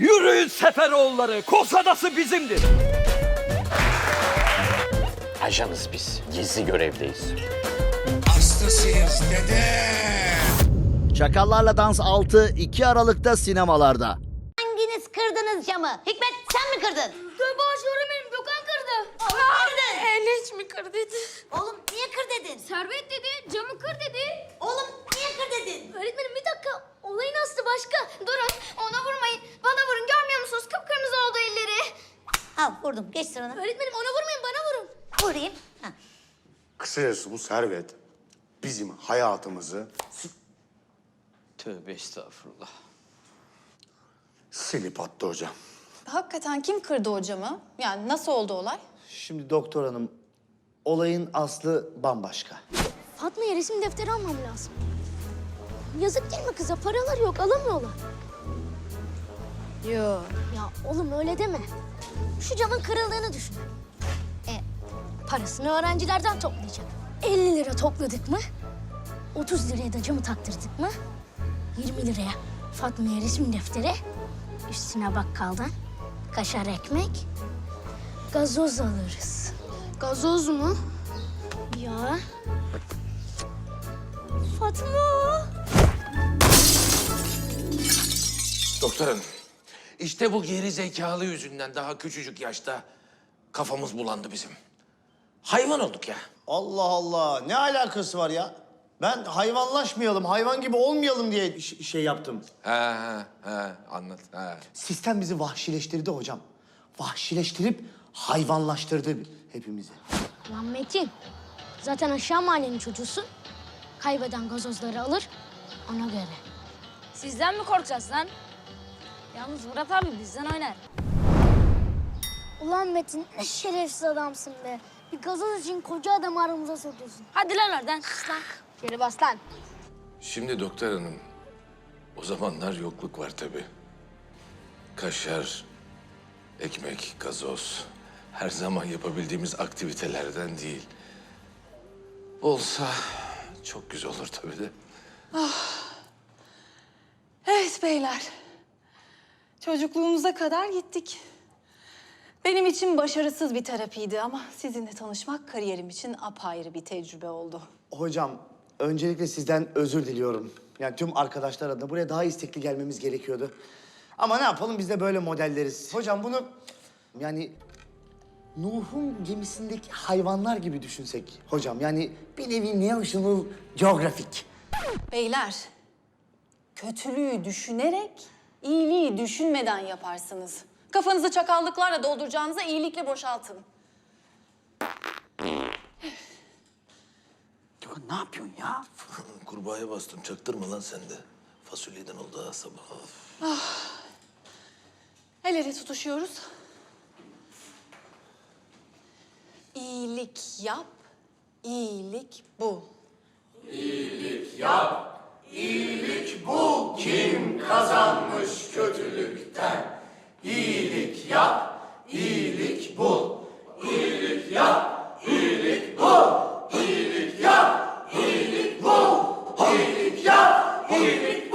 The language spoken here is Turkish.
Yürüyün Seferoğulları, Kosadası bizimdir. Ajanız biz. Gizli görevdeyiz. Hastasıyız dede. Çakallarla Dans 6 2 Aralık'ta sinemalarda. Hanginiz kırdınız camı? Hikmet sen mi kırdın? Baş öğretmenim Gökhan kırdı. kırdın. Enes mi kırdıydı? Oğlum niye kır dedin? Servet dedi, camı kır dedi. Oğlum niye kır dedin? Öğretmenim bir dakika, olayın aslı başka. Durun, ona vurmayın. Al vurdum geç sırana. Öğretmenim ona vurmayın, bana vurun. Vurayım. Ha. Kısacası bu servet bizim hayatımızı Tövbe estağfurullah. silip attı hocam. Hakikaten kim kırdı hocamı? Yani nasıl oldu olay? Şimdi doktor hanım olayın aslı bambaşka. Fatma'ya resim defteri almam lazım. Yazık değil mi kıza? Paralar yok, alamıyorlar. Yo. Ya oğlum öyle deme. Şu camın kırıldığını düşün. E, parasını öğrencilerden toplayacak. 50 lira topladık mı? 30 liraya da camı taktırdık mı? 20 liraya Fatma'ya resim defteri. Üstüne bakkaldan kaşar ekmek, gazoz alırız. Gazoz mu? Ya. Fatma. Doktor hanım, işte bu geri zekalı yüzünden daha küçücük yaşta kafamız bulandı bizim. Hayvan olduk ya. Allah Allah ne alakası var ya? Ben hayvanlaşmayalım, hayvan gibi olmayalım diye ş- şey yaptım. He he he anlat he. Sistem bizi vahşileştirdi hocam. Vahşileştirip hayvanlaştırdı hepimizi. Lan Metin, zaten aşağı mahallenin çocuğusun. Kaybeden gazozları alır, ona göre. Sizden mi korkacağız lan? Yalnız Murat abi bizden oynar. Ulan Metin ne şerefsiz adamsın be. Bir gazoz için koca adamı aramıza sokuyorsun. Hadi lan oradan. Sus lan. Geri bas lan. Şimdi doktor hanım, o zamanlar yokluk var tabii. Kaşar, ekmek, gazoz her zaman yapabildiğimiz aktivitelerden değil. Olsa çok güzel olur tabii de. Evet beyler. Çocukluğumuza kadar gittik. Benim için başarısız bir terapiydi ama sizinle tanışmak kariyerim için apayrı bir tecrübe oldu. Hocam öncelikle sizden özür diliyorum. Yani tüm arkadaşlar adına buraya daha istekli gelmemiz gerekiyordu. Ama ne yapalım biz de böyle modelleriz. Hocam bunu yani Nuh'un gemisindeki hayvanlar gibi düşünsek hocam. Yani bir nevi National Geographic. Beyler, kötülüğü düşünerek, iyiliği düşünmeden yaparsınız. Kafanızı çakallıklarla dolduracağınıza iyilikle boşaltın. Gökhan ne yapıyorsun ya? Kurbağaya bastım, çaktırma lan sen de. Fasulyeden oldu ha sabah. El ele tutuşuyoruz. İyilik yap, iyilik bul kazanmış kötülükten. İyilik yap, iyilik bul. İyilik yap, iyilik bul. İyilik yap, iyilik bul. İyilik yap, iyilik